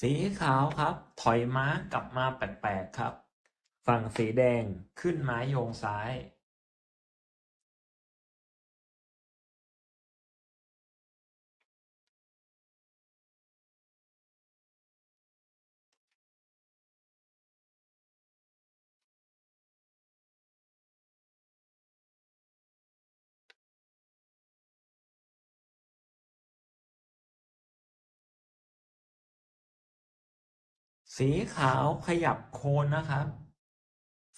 สีขาวครับ ถอยม้ากลับมาแปลกๆครับ ฝั่งสีแดงขึ้นม้าโยงซ้าย สีขาวขยับโคนนะครับ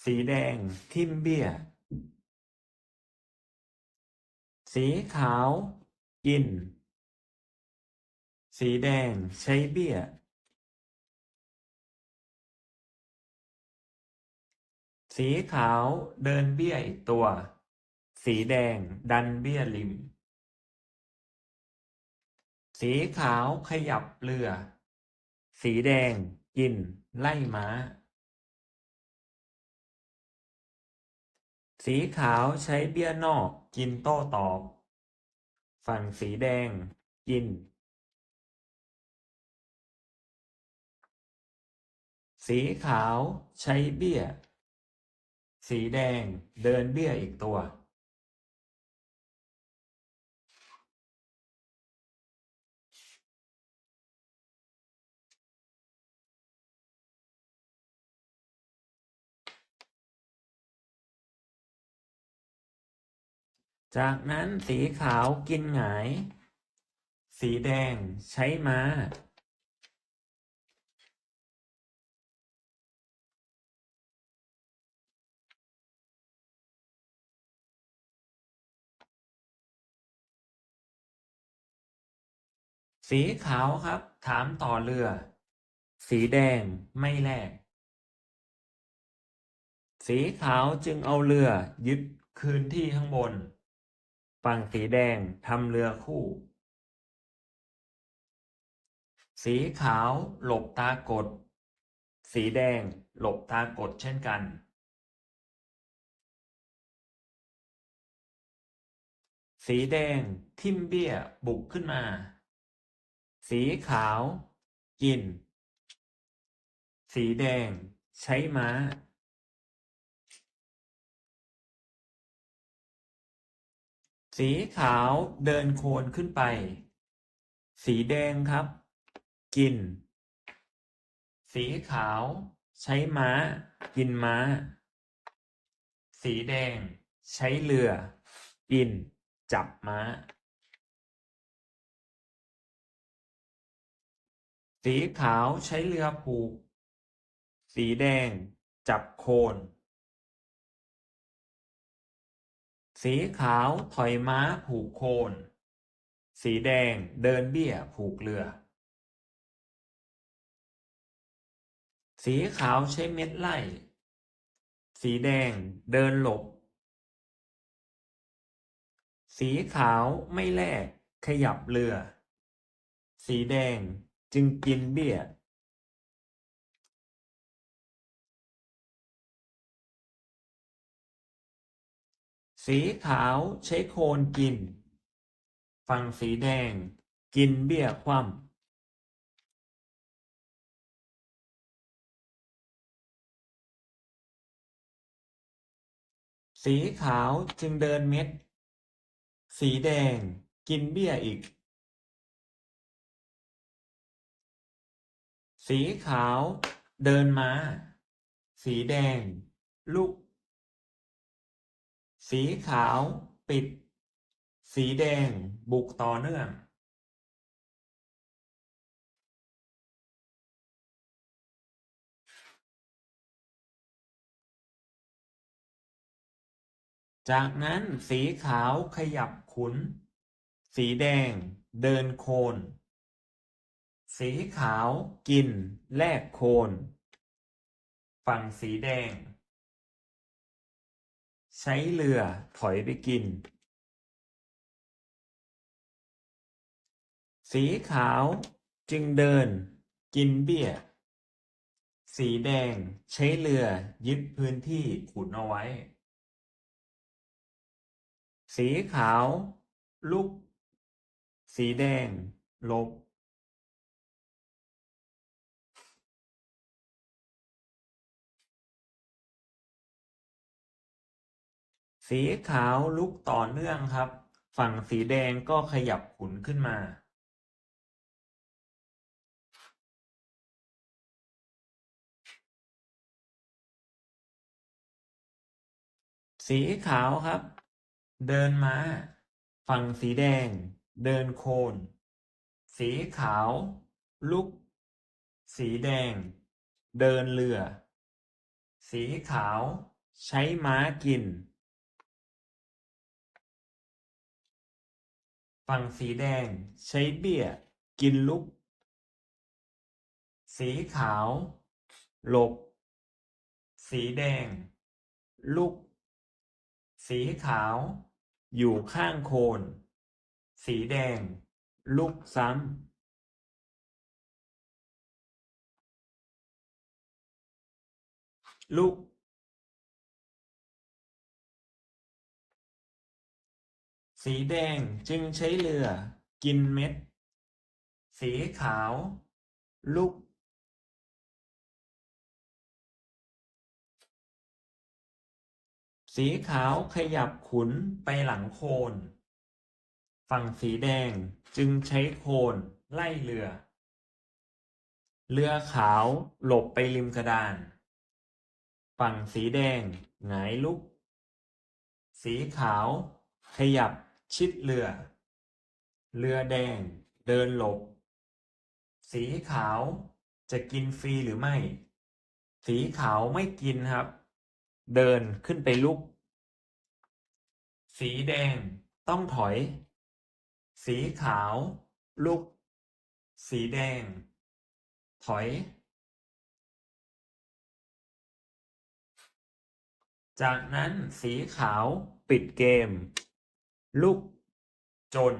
สีแดงทิมเบี้ย สีขาวกิน สีแดงใช้เบี้ย สีขาวเดินเบี้ยอีกตัว สีแดงดันเบี้ยริม สีขาวขยับเรือ สีแดง กิน ไล่ม้า สีขาวใช้เบี้ยนอก กินโต้ตอบ ฝั่งสีแดง กิน สีขาวใช้เบี้ย สีแดงเดินเบี้ยอีกตัว จากนั้นสีขาวกินหงาย สีแดงใช้ม้า สีขาวครับ ถามต่อเรือ สีแดงไม่แลกสีขาวจึงเอาเรือยึดคืนที่ข้างบน ฝั่งสีแดงทำเรือคู่ สีขาวหลบตากด สีแดงหลบตากดเช่นกัน สีแดงทิมเบี้ยบุกขึ้นมา สีขาว กิน สีแดงใช้ม้า สีขาวเดินโคนขึ้นไป สีแดงครับ กิน สีขาวใช้ม้า กินม้า สีแดงใช้เรือ กิน จับม้า สีขาวใช้เรือผูก สีแดงจับโคน สีขาวถอยม้าผูกโคน สีแดงเดินเบี้ยผูกเรือ สีขาวใช้เม็ดไล่ สีแดงเดินหลบ สีขาวไม่แลกขยับเรือ สีแดงจึงกินเบี้ย สีขาวใช้โคนกิน ฝั่งสีแดง กินเบี้ยคว่ำสีขาวจึงเดินเม็ด สีแดงกินเบี้ยอีก สีขาวเดินม้าสีแดงลุก สีขาวปิด สีแดงบุกต่อเนื่องจากนั้นสีขาวขยับขุน สีแดงเดินโคน สีขาวกินแลกโคน ฝั่งสีแดง ใช้เรือถอยไปกิน สีขาวจึงเดินกินเบี้ย สีแดงใช้เรือยึดพื้นที่ขุดเอาไว้ สีขาวลุก สีแดงลบ สีขาวลุกต่อเนื่องครับ ฝั่งสีแดงก็ขยับหมุนขึ้นมา สีขาวครับ เดินม้าฝั่งสีแดง เดินโคน สีขาว ลุก สีแดง เดินเรือ สีขาว ใช้ม้ากิน ฝั่งสีแดง ใช้เบี้ย กินลุก สีขาว หลบ สีแดง ลุก สีขาว อยู่ข้างโคน สีแดง ลุกซ้ำลุก สีแดงจึงใช้เรือ กินเม็ด สีขาวลุกสีขาวขยับขุนไปหลังโคน ฝั่งสีแดงจึงใช้โคนไล่เรือ เรือขาวหลบไปริมกระดาน ฝั่งสีแดงหงายลุก สีขาวขยับ ชิดเรือ เรือแดง เดินหลบ สีขาวจะกินฟรีหรือไม่ สีขาวไม่กินครับ เดินขึ้นไปลุก สีแดงต้องถอย สีขาวลุก สีแดง ถอย จากนั้นสีขาวปิดเกม ลูกจน